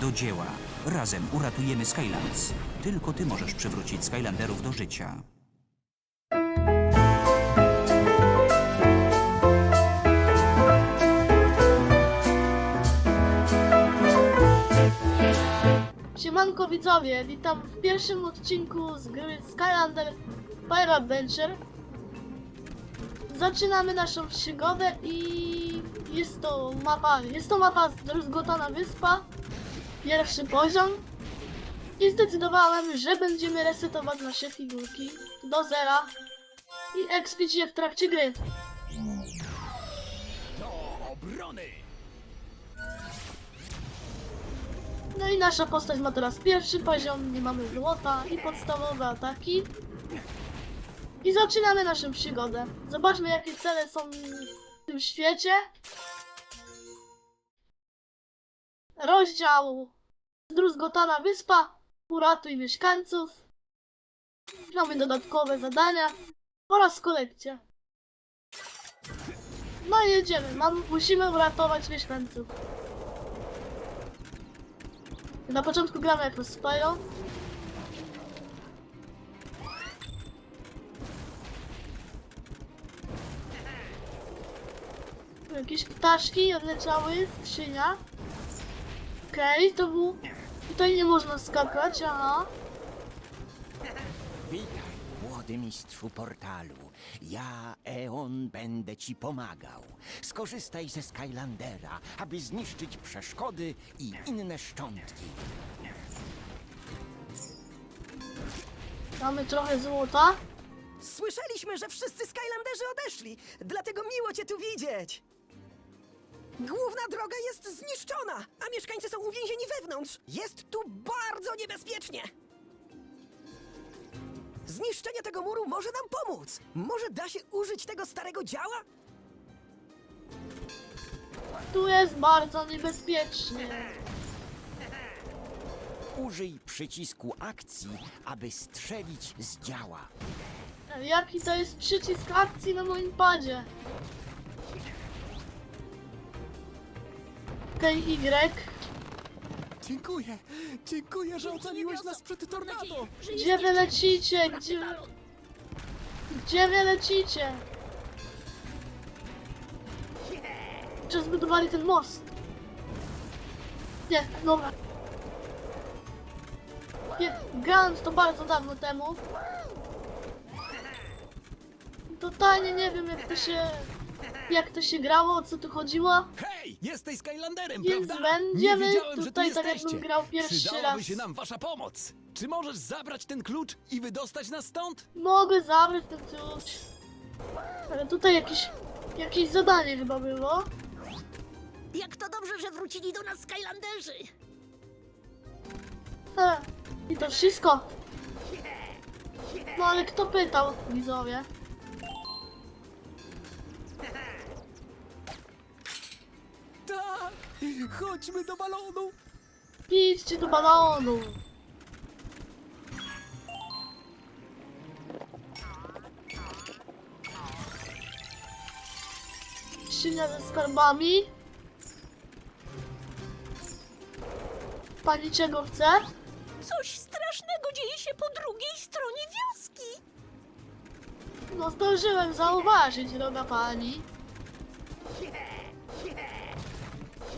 Do dzieła. Razem uratujemy Skylands. Tylko ty możesz przywrócić Skylanderów do życia. Siemanko widzowie, witam w pierwszym odcinku z gry Skylander Fire Adventure. Zaczynamy naszą przygodę i jest to mapa, jest to mapa Zdruzgotana Wyspa, pierwszy poziom. I zdecydowałem, że będziemy resetować nasze figurki do zera i expić je w trakcie gry. No i nasza postać ma teraz pierwszy poziom, nie mamy złota i podstawowe ataki. I zaczynamy naszą przygodę. Zobaczmy jakie cele są w tym świecie. Rozdział Zdruzgotana Wyspa. Uratuj mieszkańców. Mamy dodatkowe zadania oraz kolekcję. No i jedziemy. Mam, musimy uratować mieszkańców. Na początku gramy jako Spyro. Jakieś ptaszki odleciały, skrzynia. Okej, to był... Tutaj nie można skakać, aha. Witaj, młody mistrzu portalu. Ja, Eon, będę ci pomagał. Skorzystaj ze Skylandera, aby zniszczyć przeszkody i inne szczątki. Mamy trochę złota. Słyszeliśmy, że wszyscy Skylanderzy odeszli, dlatego miło cię tu widzieć. Główna droga jest zniszczona, a mieszkańcy są uwięzieni wewnątrz. Jest tu bardzo niebezpiecznie. Zniszczenie tego muru może nam pomóc. Może da się użyć tego starego działa? Tu jest bardzo niebezpiecznie. Użyj przycisku akcji, aby strzelić z działa. Jaki to jest przycisk akcji na moim padzie? Okej, Y. Dziękuję, dziękuję, że ocaliłeś nas przed tornado. Gdzie wy lecicie? Gdzie. Gdzie wy lecicie? Czy zbudowali ten most? Nie, dobra. Nie, grałem to bardzo dawno temu. Totalnie nie wiem jak to się... Jak to się grało, o co tu chodziło. Hej, jesteś Skylanderem, Więc prawda? będziemy Nie wiedziałem, że tu tutaj tak jesteście. jakbym grał pierwszy Przydałaby raz. się nam wasza pomoc. Czy możesz zabrać ten klucz i wydostać nas stąd? Mogę zabrać ten klucz. Ale tutaj jakieś... Jakieś zadanie chyba było. Jak to dobrze, że wrócili do nas Skylanderzy! E, I to wszystko. No ale kto pytał, widzowie? Chodźmy do balonu. Idźcie do balonu. Skrzynia ze skarbami. Pani czego chce? Coś strasznego dzieje się po drugiej stronie wioski! No zdążyłem zauważyć, droga pani.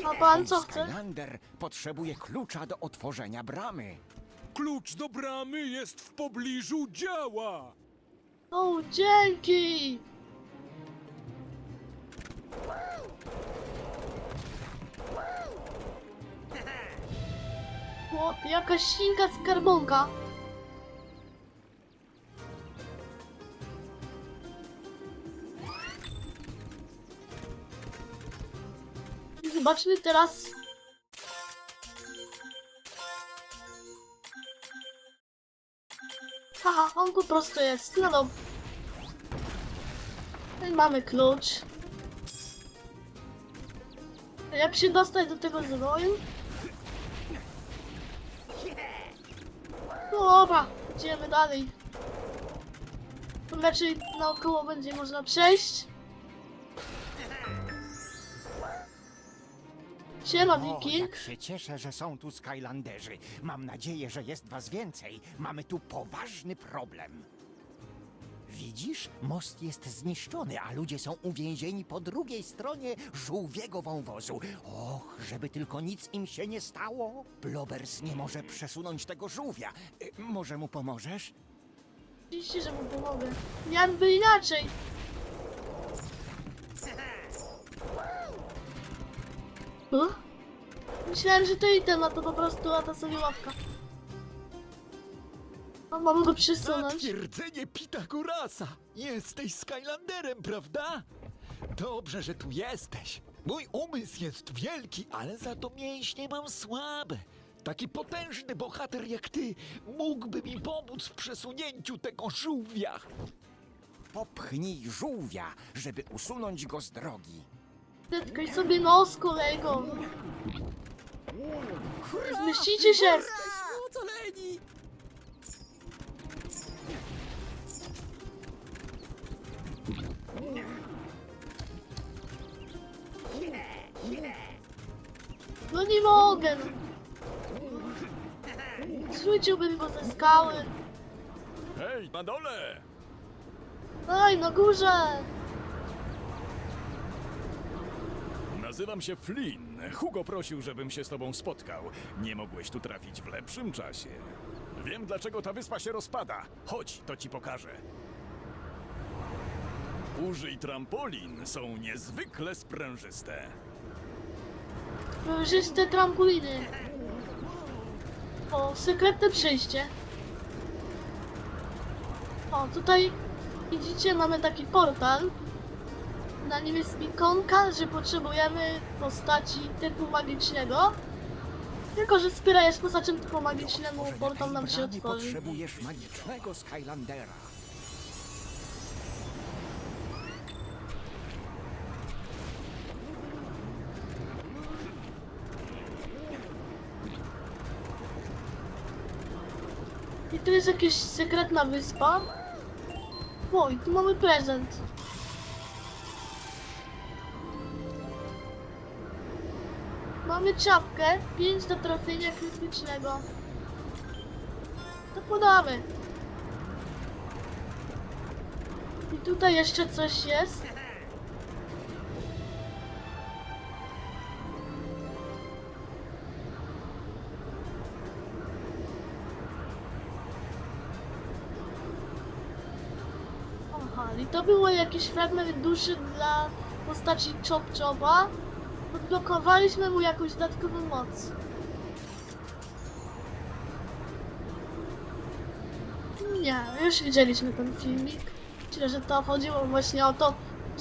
A pan co chce? Skylander potrzebuje klucza do otworzenia bramy. Klucz do bramy jest w pobliżu działa. O, dzięki! O, jakaś świnka skarbonka. I Zobaczmy teraz. Haha, on po prostu jest. No. No i mamy klucz. Jak się dostać do tego zwoju? No dobra, idziemy dalej. Tu Raczej naokoło będzie można przejść. Siema, O, jak się cieszę, że są tu Skylanderzy. Mam nadzieję, że jest was więcej. Mamy tu poważny problem. Widzisz? Most jest zniszczony, a ludzie są uwięzieni po drugiej stronie żółwiego wąwozu. Och, żeby tylko nic im się nie stało. Blobers nie może przesunąć tego żółwia. Y, może mu pomożesz? Oczywiście, że mu pomogę. Jakby inaczej. O? Myślałem, że to item, a to po prostu lata sobie łapka. No, mam go przesunąć. Twierdzenie Pitagorasa. Jesteś Skylanderem, prawda? Dobrze, że tu jesteś. Mój umysł jest wielki, ale za to mięśnie mam słabe. Taki potężny bohater jak ty mógłby mi pomóc w przesunięciu tego żółwia. Popchnij żółwia, żeby usunąć go z drogi. Zetkaj sobie nos, kolego. Zmieścicie się. Ocaleni! No nie mogę. Zrzuciłbym go ze skały. Hej, na dole! Oj, na górze. Nazywam się Flynn. Hugo prosił, żebym się z tobą spotkał. Nie mogłeś tu trafić w lepszym czasie. Wiem, dlaczego ta wyspa się rozpada. Chodź, to ci pokażę. Użyj trampolin, są niezwykle sprężyste. Przejrzyste trampoliny. O, sekretne przejście. O, tutaj widzicie, mamy taki portal. Na nim jest ikonka, że potrzebujemy postaci typu magicznego. Tylko, że wspierając postacią typu magicznemu, Może portal nam się otworzy. potrzebujesz magicznego Skylandera. I tu jest jakaś sekretna wyspa. O, i tu mamy prezent. Mamy czapkę, 5 do trafienia krytycznego. To podamy. I tutaj jeszcze coś jest. Aha, i to było jakiś fragment duszy dla postaci Chop Chopa. Odblokowaliśmy mu jakąś dodatkową moc. Nie, już widzieliśmy ten filmik. Myślę, że to chodziło właśnie o to,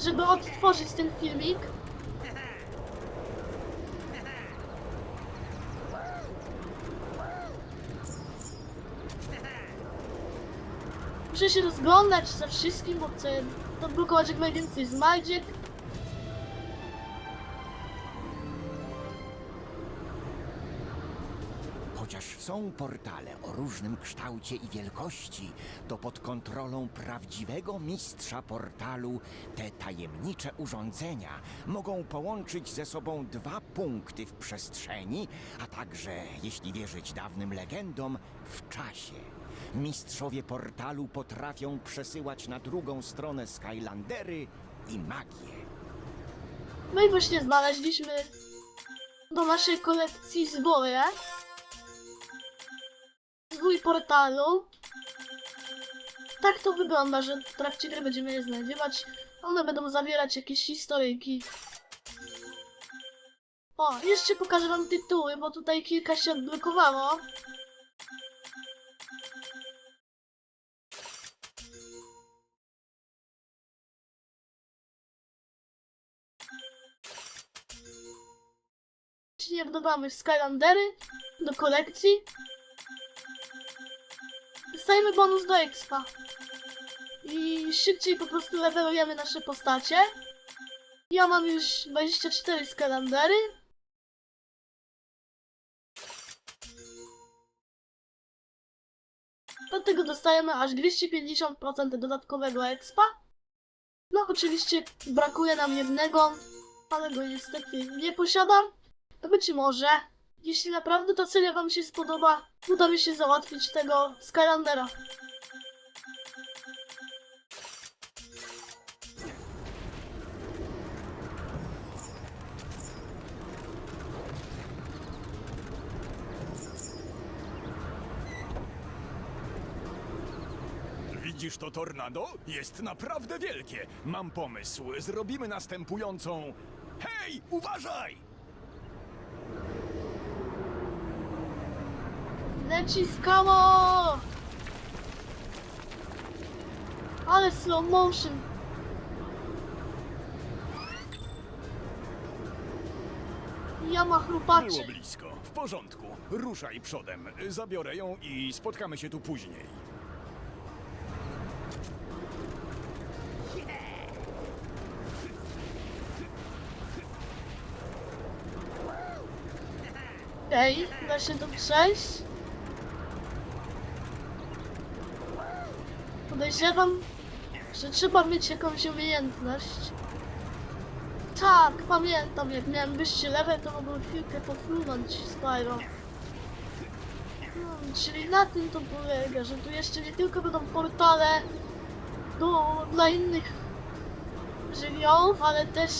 żeby odtworzyć ten filmik. Muszę się rozglądać za wszystkim, bo chcę odblokować jak najwięcej znajdziek. Są portale o różnym kształcie i wielkości, to pod kontrolą prawdziwego mistrza portalu te tajemnicze urządzenia mogą połączyć ze sobą dwa punkty w przestrzeni, a także, jeśli wierzyć dawnym legendom, w czasie. Mistrzowie portalu potrafią przesyłać na drugą stronę Skylandery i magię. No i właśnie znaleźliśmy do naszej kolekcji zwoje. Zwój portalu. Tak to wygląda, że w trakcie gry będziemy je znajdywać. One będą zawierać jakieś historyjki. O, jeszcze pokażę wam tytuły, bo tutaj kilka się odblokowało. Czyli dodamy Skylandery do kolekcji, dostajemy bonus do expa. I szybciej po prostu levelujemy nasze postacie. Ja mam już 24 Skylandery. Do tego dostajemy aż 250% dodatkowego expa. No oczywiście brakuje nam jednego, ale go niestety nie posiadam. to być może, jeśli naprawdę ta seria wam się spodoba, uda mi się załatwić tego Skylandera. Widzisz to tornado? Jest naprawdę wielkie. Mam pomysł. Zrobimy następującą... Hej, uważaj! Leci skamo! Ale slow motion. Było chrupaczy. blisko. W porządku. Ruszaj przodem. Zabiorę ją i spotkamy się tu później. Okej, da się tu przejść. Podejrzewam, że trzeba mieć jakąś umiejętność. Tak, pamiętam, jak miałem wyższy level, to mogłem chwilkę pofrunąć Spyro. Hmm, czyli na tym to polega, że tu jeszcze nie tylko będą portale do, dla innych żywiołów, ale też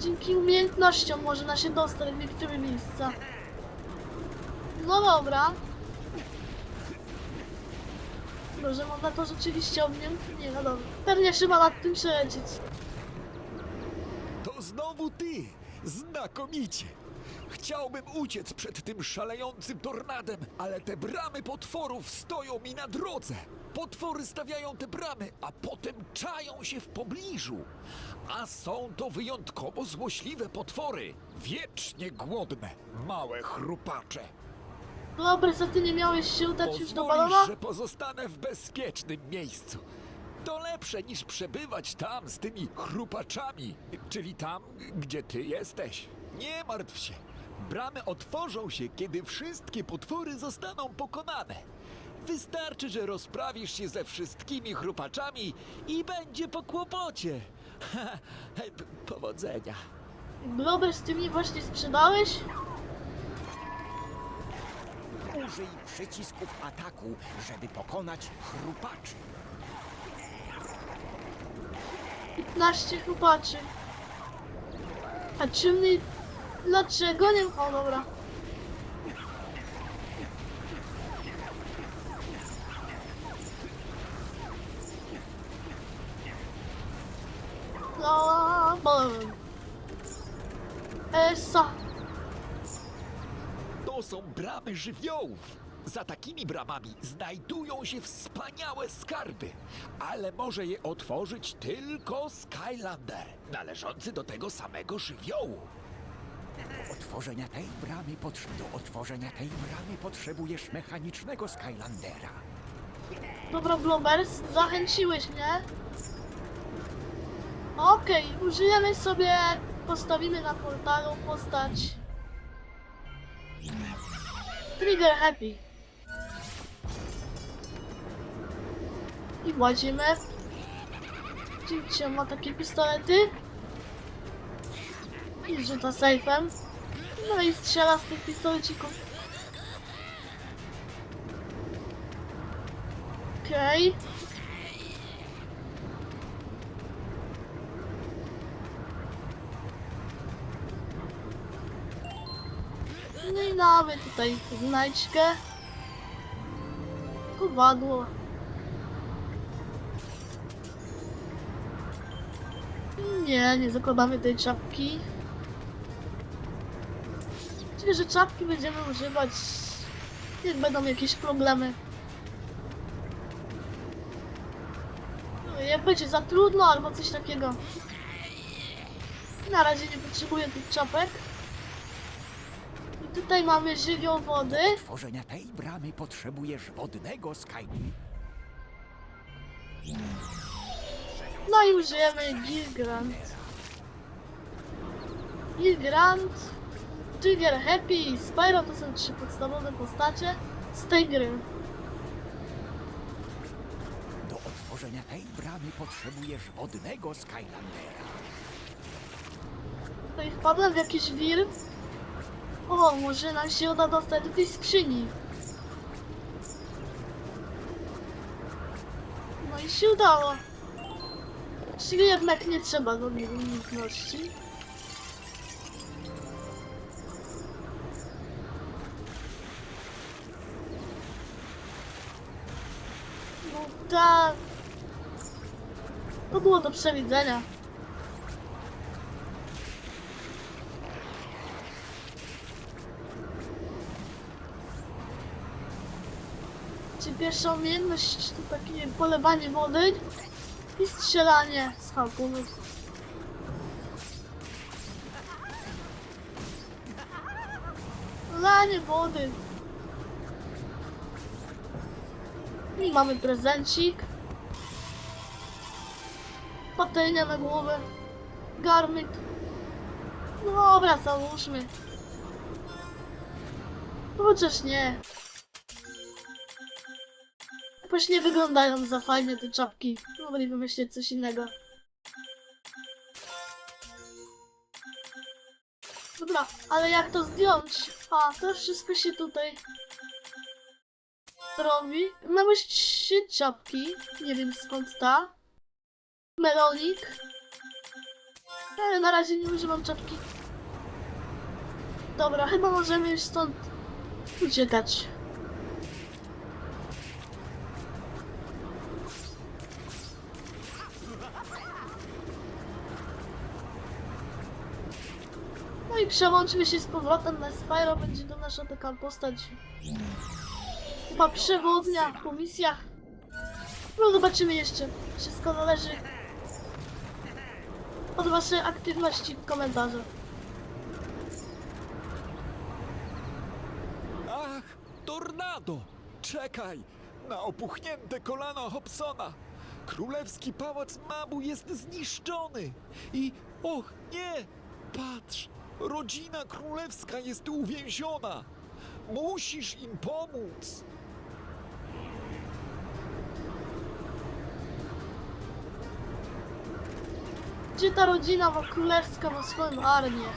dzięki umiejętnościom można się dostać w niektóre miejsca. No dobra. Może można to rzeczywiście objąć? Nie, no dobra. Pewnie trzeba nad tym przelecieć. To znowu ty! Znakomicie! Chciałbym uciec przed tym szalejącym tornadem, ale te bramy potworów stoją mi na drodze. Potwory stawiają te bramy, a potem czają się w pobliżu. A są to wyjątkowo złośliwe potwory. Wiecznie głodne, małe chrupacze. Dobra, co ty nie miałeś się udać już do balona? Pozwolisz, że pozostanę w bezpiecznym miejscu. To lepsze niż przebywać tam z tymi chrupaczami, czyli tam, gdzie ty jesteś. Nie martw się. Bramy otworzą się, kiedy wszystkie potwory zostaną pokonane. Wystarczy, że rozprawisz się ze wszystkimi chrupaczami i będzie po kłopocie. Powodzenia. Blober z tymi właśnie sprzedałeś? Użyj przycisków ataku, żeby pokonać chrupaczy. 15 chłopaczy. A czymny... Dlaczego nie... O, dobra. No, bolem. Esa. Są bramy żywiołów. Za takimi bramami znajdują się wspaniałe skarby, ale może je otworzyć tylko Skylander, należący do tego samego żywiołu. Do otworzenia tej bramy, potrze- do otworzenia tej bramy potrzebujesz mechanicznego Skylandera. Dobra, Blobers, zachęciłeś mnie. Okej, użyjemy sobie, postawimy na portalu postać Trigger Happy. I władzimy. Dzięki ma takie pistolety. I rzuca sejfem. No i strzela z tych pistolecików. Okej. No mamy tutaj znajdźkę. Kowadło. Nie, nie zakładamy tej czapki. Czyli, że czapki będziemy używać, jak będą jakieś problemy. No, Jak będzie za trudno albo coś takiego. Na razie nie potrzebuję tych czapek. Tutaj mamy żywioł wody. Do otworzenia tej bramy potrzebujesz wodnego Sky... No i użyjemy Gilgrant. Gilgrant, Trigger Happy i Spyro to są trzy podstawowe postacie z tej gry. Do otworzenia tej bramy potrzebujesz wodnego Skylandera. No i wpadłem w jakiś wir. O, może nam się uda dostać do tej skrzyni. No i się udało. Czyli jednak nie trzeba do niego umiejętności. No tak. To było do przewidzenia. Czy pierwsza umiejętność to takie polewanie wody i strzelanie z harpunów. Lanie wody. I mamy prezencik. Patelnia na głowę. Garnek. No Dobra, załóżmy. Chociaż nie. Jakoś nie wyglądają za fajnie te czapki. Mogli wymyślić coś innego. Dobra, ale jak to zdjąć? A, to wszystko się tutaj robi. Mamy trzy czapki. Nie wiem skąd ta. Melonik. Ale na razie nie używam czapki. Dobra, chyba możemy już stąd uciekać. I przełączmy się z powrotem na Spyro, będzie to nasza taka postać. Chyba przewodnia po misjach. No zobaczymy jeszcze. Wszystko zależy od waszej aktywności w komentarzach. Ach, tornado! Czekaj! Na opuchnięte kolana Hobsona! Królewski pałac Mabu jest zniszczony! I och, nie! Patrz! Rodzina królewska jest uwięziona! Musisz im pomóc! Gdzie ta rodzina ma królewska ma swoją armię?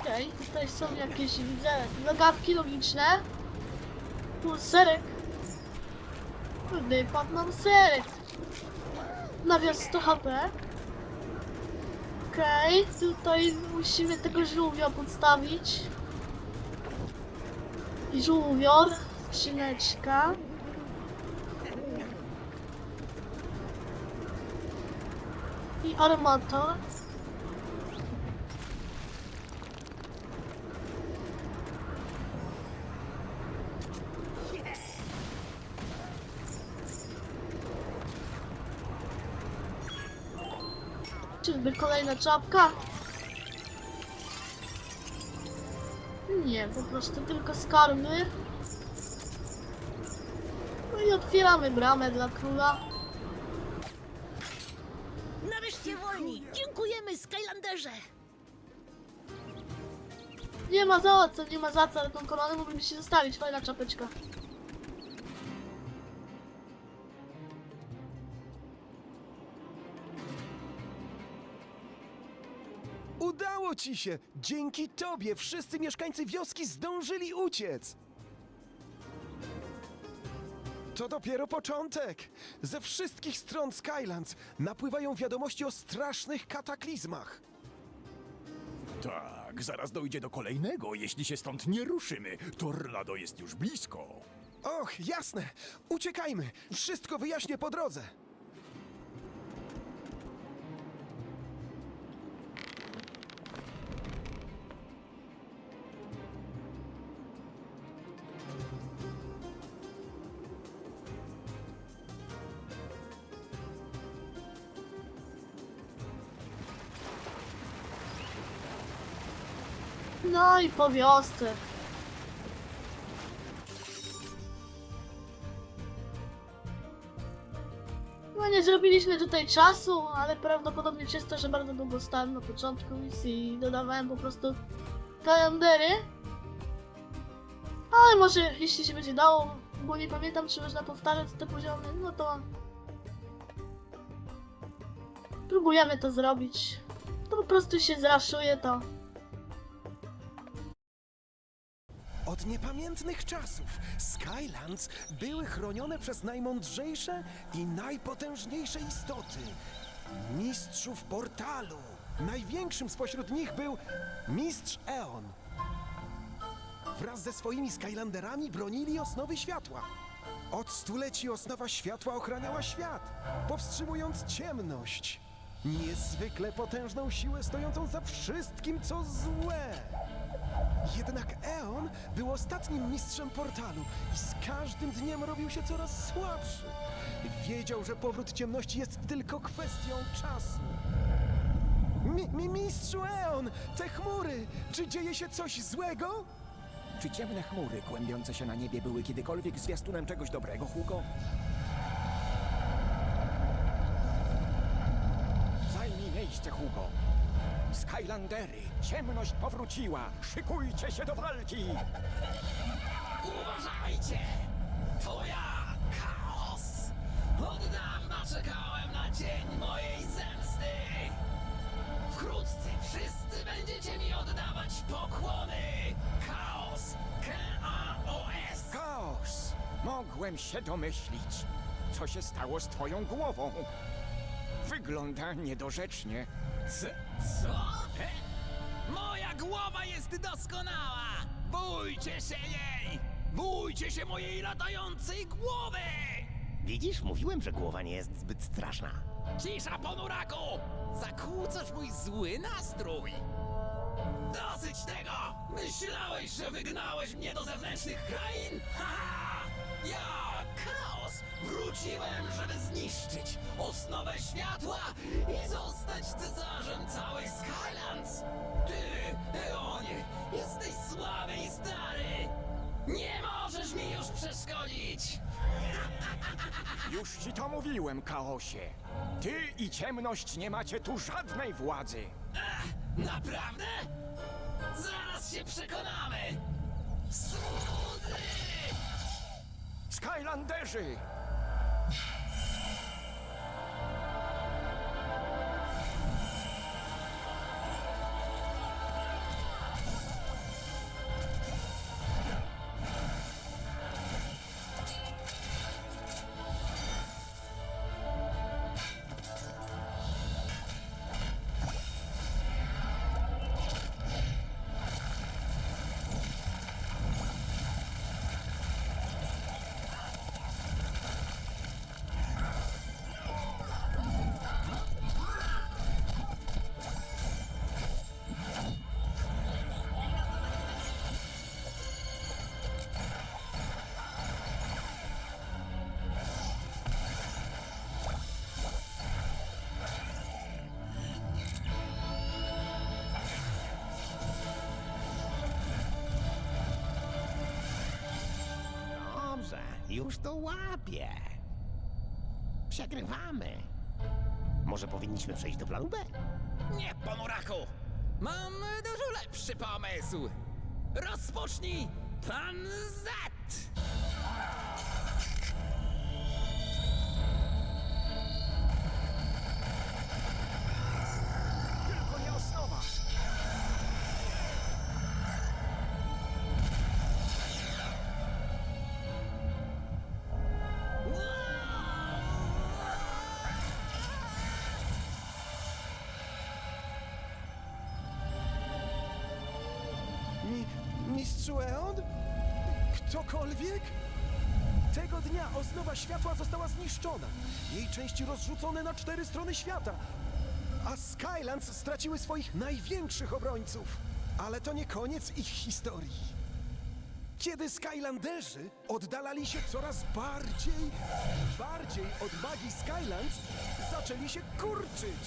Okej, tutaj są jakieś, widzę, zagadki logiczne. Tu serek. Wypadł nam serek. Nawias 100 HP. Okej, tutaj musimy tego żółwia podstawić. Żółwior, skrzyneczka. I armator. Czyżby kolejna czapka? Nie, po prostu tylko skarby. No i otwieramy bramę dla króla. Nareszcie wolni! Dziękujemy, Skylanderze! Nie ma za co, nie ma za co, ale tą koronę mogliby się zostawić, fajna czapeczka. Ci się! Dzięki tobie wszyscy mieszkańcy wioski zdążyli uciec! To dopiero początek! Ze wszystkich stron Skylands napływają wiadomości o strasznych kataklizmach. Tak, zaraz dojdzie do kolejnego, jeśli się stąd nie ruszymy. Tornado jest już blisko. Och, jasne! Uciekajmy! Wszystko wyjaśnię po drodze! I po wiosce. No nie zrobiliśmy tutaj czasu, ale prawdopodobnie przez to, że bardzo długo stałem na początku misji i dodawałem po prostu kalendery. Ale może jeśli się będzie dało, bo nie pamiętam czy można powtarzać te poziomy, no to próbujemy to zrobić. to po prostu się zraszuje to. Od niepamiętnych czasów Skylands były chronione przez najmądrzejsze i najpotężniejsze istoty mistrzów portalu. Największym spośród nich był mistrz Eon. Wraz ze swoimi Skylanderami bronili osnowy światła. Od stuleci osnowa światła ochraniała świat, powstrzymując ciemność. Niezwykle potężną siłę stojącą za wszystkim, co złe. Jednak Eon był ostatnim mistrzem portalu i z każdym dniem robił się coraz słabszy. Wiedział, że powrót ciemności jest tylko kwestią czasu. Mi, mi mistrzu Eon, te chmury, czy dzieje się coś złego? Czy ciemne chmury kłębiące się na niebie były kiedykolwiek zwiastunem czegoś dobrego, Hugo? Skylandery, ciemność powróciła. Szykujcie się do walki! Uważajcie! To ja, Chaos! Od dawna czekałem na dzień mojej zemsty! Wkrótce wszyscy będziecie mi oddawać pokłony! Chaos! K-A-O-S! Chaos! Mogłem się domyślić, co się stało z twoją głową. Wygląda niedorzecznie. Co? Co? E? Moja głowa jest doskonała! Bójcie się jej! Bójcie się mojej latającej głowy! Widzisz, mówiłem, że głowa nie jest zbyt straszna. Cisza, ponuraku! Zakłócasz mój zły nastrój! Dosyć tego! Myślałeś, że wygnałeś mnie do zewnętrznych krain? Ha! Ja, wróciłem, żeby zniszczyć osnowę światła i zostać cesarzem całej Skylands! Ty, Eonie, jesteś słaby i stary! Nie możesz mi już przeszkodzić! Już ci to mówiłem, Chaosie. Ty i ciemność nie macie tu żadnej władzy. Naprawdę? Zaraz się przekonamy! Słody! Skylanderzy! Już to łapię. Przegrywamy. Może powinniśmy przejść do planu B? Nie, ponuraku! Mam dużo lepszy pomysł! Rozpocznij plan Z! Mistrzu Eon? Ktokolwiek? Tego dnia osnowa światła została zniszczona. Jej części rozrzucone na cztery strony świata. A Skylands straciły swoich największych obrońców. Ale to nie koniec ich historii. Kiedy Skylanderzy oddalali się coraz bardziej, bardziej od magii Skylands, zaczęli się kurczyć.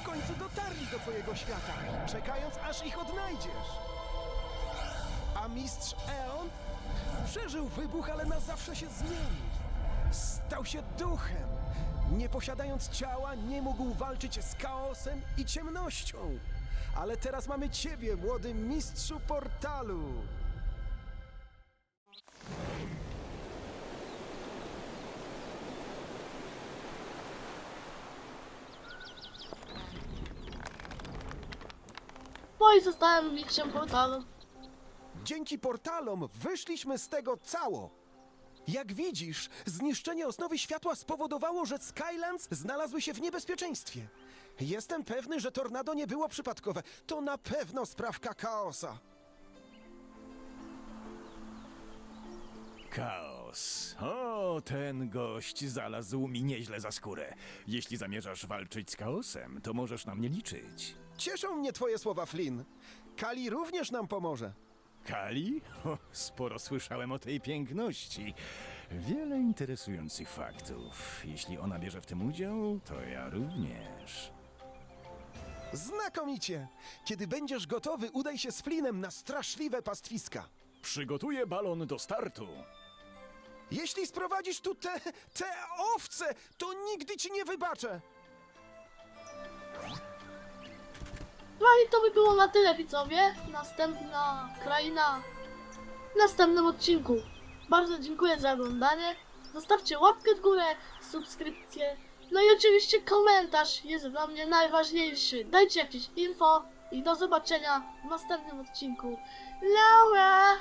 W końcu dotarli do twojego świata, czekając aż ich odnajdziesz. Mistrz Eon przeżył wybuch, ale na zawsze się zmienił. Stał się duchem. Nie posiadając ciała, nie mógł walczyć z chaosem i ciemnością. Ale teraz mamy ciebie, młody mistrzu portalu. bo i zostałem mistrzem portalu. Dzięki portalom wyszliśmy z tego cało. Jak widzisz, zniszczenie osnowy światła spowodowało, że Skylands znalazły się w niebezpieczeństwie. Jestem pewny, że tornado nie było przypadkowe. To na pewno sprawka chaosa. Chaos. O, ten gość znalazł mi nieźle za skórę. Jeśli zamierzasz walczyć z chaosem, to możesz na mnie liczyć. Cieszą mnie twoje słowa, Flynn. Kali również nam pomoże. Kali? O, sporo słyszałem o tej piękności. Wiele interesujących faktów. Jeśli ona bierze w tym udział, to ja również. Znakomicie! Kiedy będziesz gotowy, udaj się z Flynnem na straszliwe pastwiska. Przygotuję balon do startu. Jeśli sprowadzisz tu te, te owce, to nigdy ci nie wybaczę! No i to by było na tyle, widzowie. Następna kraina w następnym odcinku. Bardzo dziękuję za oglądanie. Zostawcie łapkę w górę, subskrypcję. No i oczywiście komentarz jest dla mnie najważniejszy. Dajcie jakieś info i do zobaczenia w następnym odcinku. Laura!